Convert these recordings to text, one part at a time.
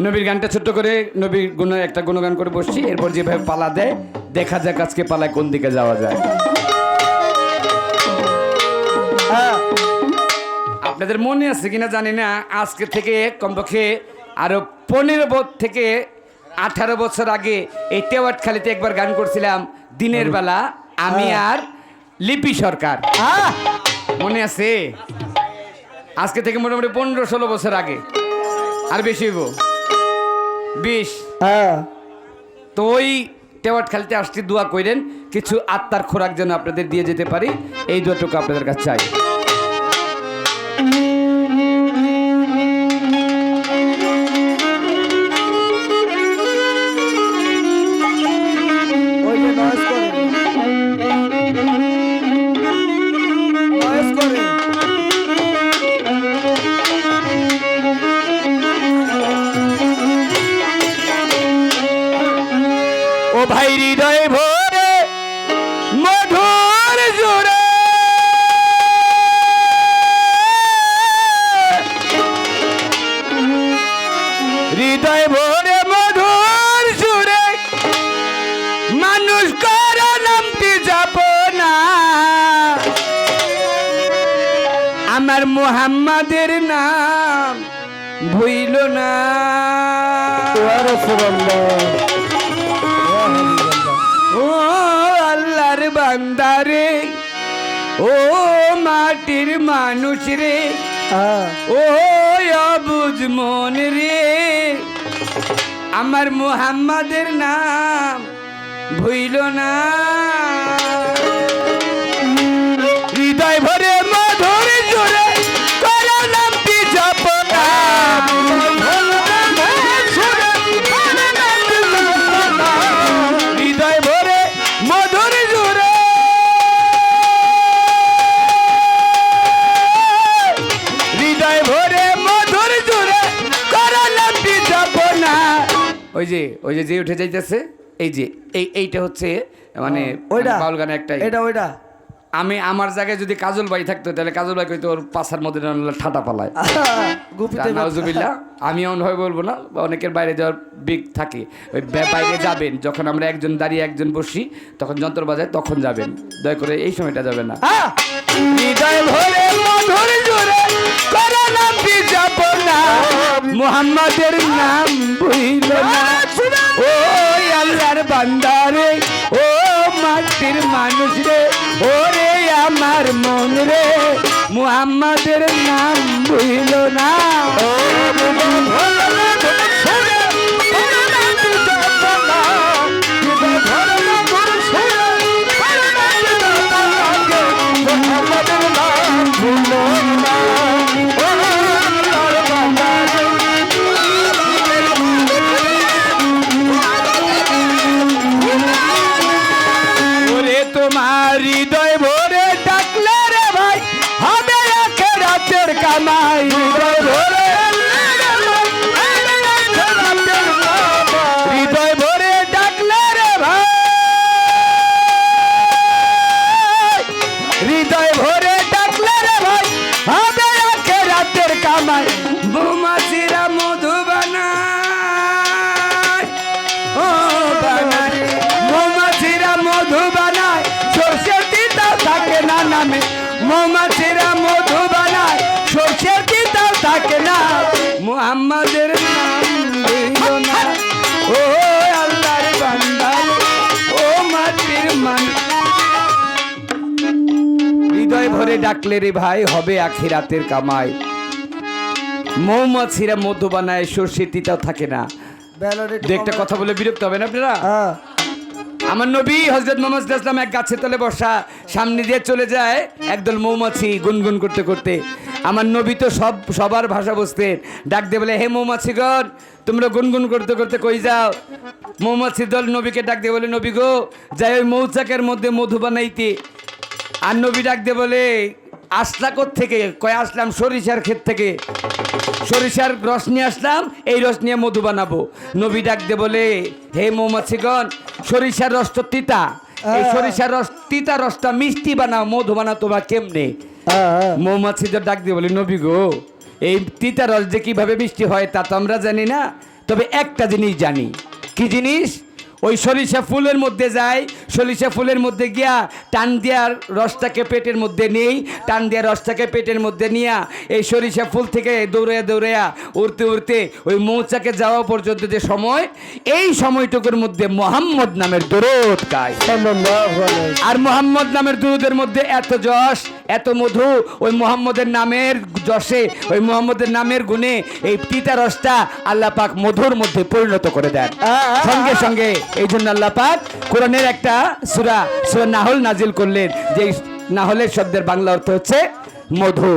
নবীর গানটা ছোট্ট করে নবীর গুণ একটা গুণগান করে বসছি এরপর যেভাবে পালা দেয় দেখা যাক আজকে পালায় কোন দিকে যাওয়া যায়। হ্যাঁ আপনাদের মনে আছে কিনা জানি না আজকে থেকে কমপক্ষে আরও পনেরো বছর থেকে আঠারো বছর আগে এই টেওয়াটখালিতে একবার গান করছিলাম দিনের বেলা আমি আর লিপি সরকার। আহ, মনে আছে? আজকে থেকে মোটামুটি পনেরো ষোলো বছর আগে আর বেশি হইব। বিশ। হ্যাঁ। তো ওই টেওয়াট খালিতে আসছি দোয়া কইরেন কিছু আত্মার খোরাক যেন আপনাদের দিয়ে যেতে পারি এই দুটুকু আপনাদের কাছে চাই। ভাই হৃদয় ভরে, মধুর জোরে। হৃদয় ভরে, মধুর সুরে মানুষ কর নামটি যাব না। আমার মোহাম্মদের নাম ভুইল না। বান্দারে ও মাটির মানুষ রে হ্যাঁ। ও অবুজ মন রে আমার মুহাম্মাদের নাম ভুইল না। ওই যে ওই যে যে উঠে যাইতেছে এই যে এই এইটা হচ্ছে মানে ওইটা বাউল গানে একটা এটা ওইটা আমি আমার জায়গায় যদি কাজল ভাই থাকতো তাহলে কাজল ভাই কইতো ওর পাশার মধ্যে না ঠাটা পালায়। নাউজুবিল্লাহ আমি এমন ভাবে বলব না অনেকের বাইরে যাওয়ার বিগ থাকে। ওই বাইরে যাবেন যখন আমরা একজন দাঁড়িয়ে একজন বসি তখন যন্ত্র বাজায় তখন যাবেন। দয়া করে এই সময়টা যাবেন না। হ্যাঁ হৃদয় ভরে মধুর জোরে করো নাম যাব না? মুহাম্মাদের নাম ভুইল না। ও আল্লাহর বান্দারে ও মাটির মানুষ রে ও রে আমার মন রে, মুহাম্মাদের নাম ভুইল না। ও মৌমাছিরা মধু বানায় সর্ষের তিতাও থাকে না। মুহাম্মাদের নাম লইল না। ও আল্লাহর বান্দা ও মাটির মান। হৃদয় ভরে ডাকলে রে ভাই হবে আখিরাতের কামাই। মৌমাছিরা মধু বানায় সর্ষে তিতাও থাকে না। একটু কথা বলে বিরক্ত হবেন আপনারা? হ্যাঁ। আমার নবী হজরত মোহাম্মদ ইসলাম এক গাছের তলে বসা সামনে দিয়ে চলে যায় একদল মৌমাছি গুনগুন করতে করতে। আমার নবী তো সব, সবার ভাষা বুঝতেন। ডাক দিয়ে বলে, হে মৌমাছিগণ, তোমরা গুনগুন করতে করতে কই যাও? মৌমাছি দল নবীকে ডাক দিয়ে বলে, নবী গো, যাই ওই মৌচাকের মধ্যে মধু বানাইতে। আর নবী ডাক দিয়ে বলে, আসলা থেকে কয়, আসলাম সরিষার ক্ষেত থেকে। সরিষার রস নিয়ে আসলাম এই রস নিয়ে মধু বানাবো। নবী ডাক দিয়ে বলে হে মৌমাছিগণ সরিষার রস তো তিতা। এই সরিষার রস তিতা রসটা মিষ্টি বানাও মধু বানাও তোমরা কেমনে? মৌমাছিদের ডাক দিয়ে বলে নবী গো এই তিতা রস যে কীভাবে মিষ্টি হয় তা তো আমরা জানি না তবে একটা জিনিস জানি। কি জিনিস? ওই সরিষা ফুলের মধ্যে যায় সরিষা ফুলের মধ্যে গিয়া টান দেওয়ার রসটাকে পেটের মধ্যে নেই টান দেওয়ার রসটাকে পেটের মধ্যে নিয়া এই সরিষা ফুল থেকে দৌড়াইয়া দৌড়াইয়া উড়তে উড়তে ওই মৌচাকে যাওয়া পর্যন্ত যে সময় এই সময়টুকুর মধ্যে মোহাম্মদ নামের দরদ গায়। আর মোহাম্মদ নামের দুরুদের মধ্যে এত যশ এত মধু ওই মোহাম্মদের নামের যশে ওই মোহাম্মদের নামের গুণে এই তিতা রসটা আল্লাহ পাক মধুর মধ্যে পরিণত করে দেন। সঙ্গে সঙ্গে এই জন্য আল্লাহ পাক কোরআনের একটা সুরা সুরা নাহল নাজিল করলেন যে নাহলের শব্দের বাংলা অর্থ হচ্ছে মধু।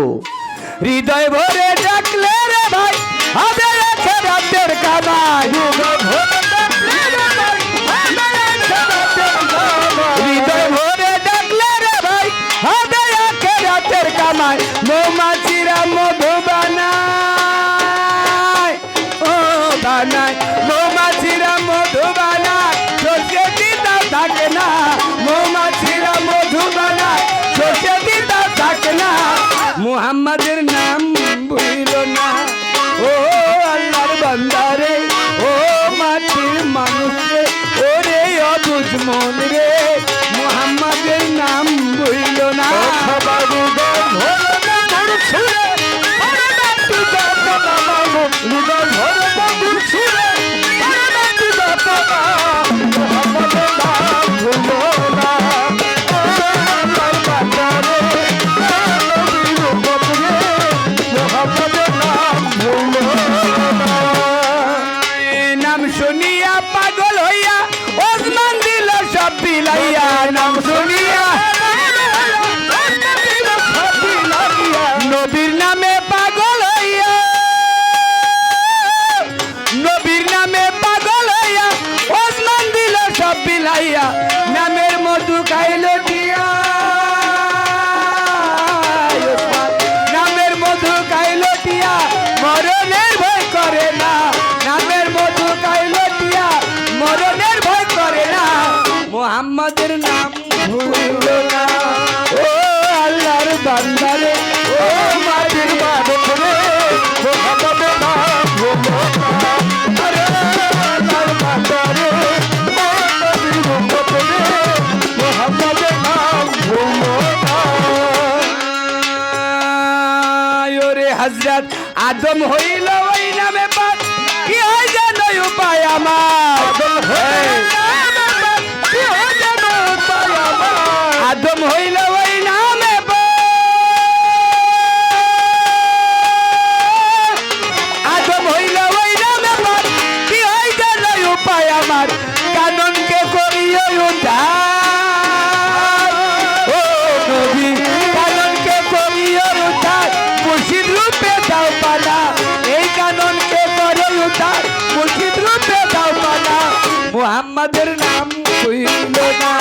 হৃদয় ভরে ডাকলে রে ভাই হবে রাখে রাতের কামাই। মুহাম্মাদের নাম বুঝল না। ও আল্লাহর বান্দারে, ও মাটির মানুষ রে ওরে অবুঝ মন রে। মুহাম্মাদের নাম বুঝল না। বাবু নাম বিলাইয়া নাম শুনিয়া মোহাম্মদের নাম ভুলিল না। ও আল্লাহর বান্দারে ও মাটির রে নাম ভুলো না। আরে আল্লাহর বান্দারে ও নবীর উম্মত রে মোহাম্মদের নাম ভুলো না। ওরে হজরত আদম হইল মুহাম্মাদের নাম কইল না।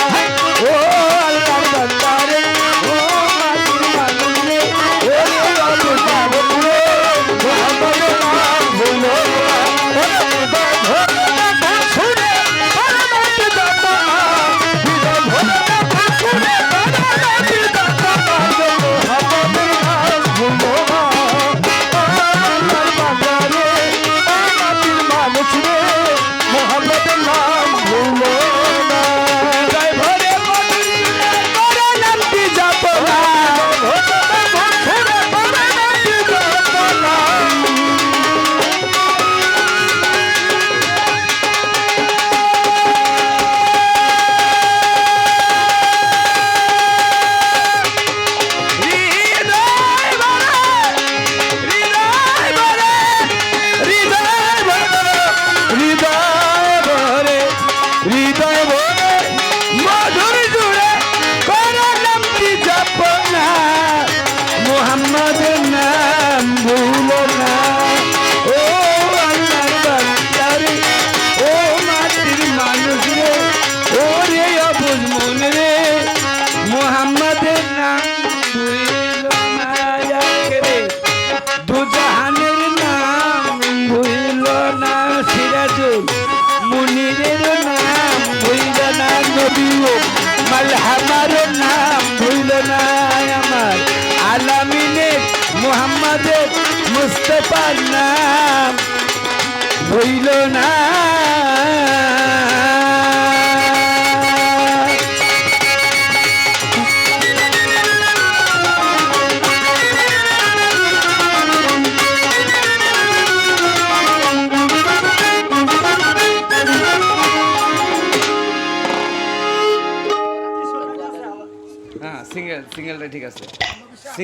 মুস্তফার নাম ভইল না। হ্যাঁ সিঙ্গেল সিঙ্গেলটা ঠিক আছে।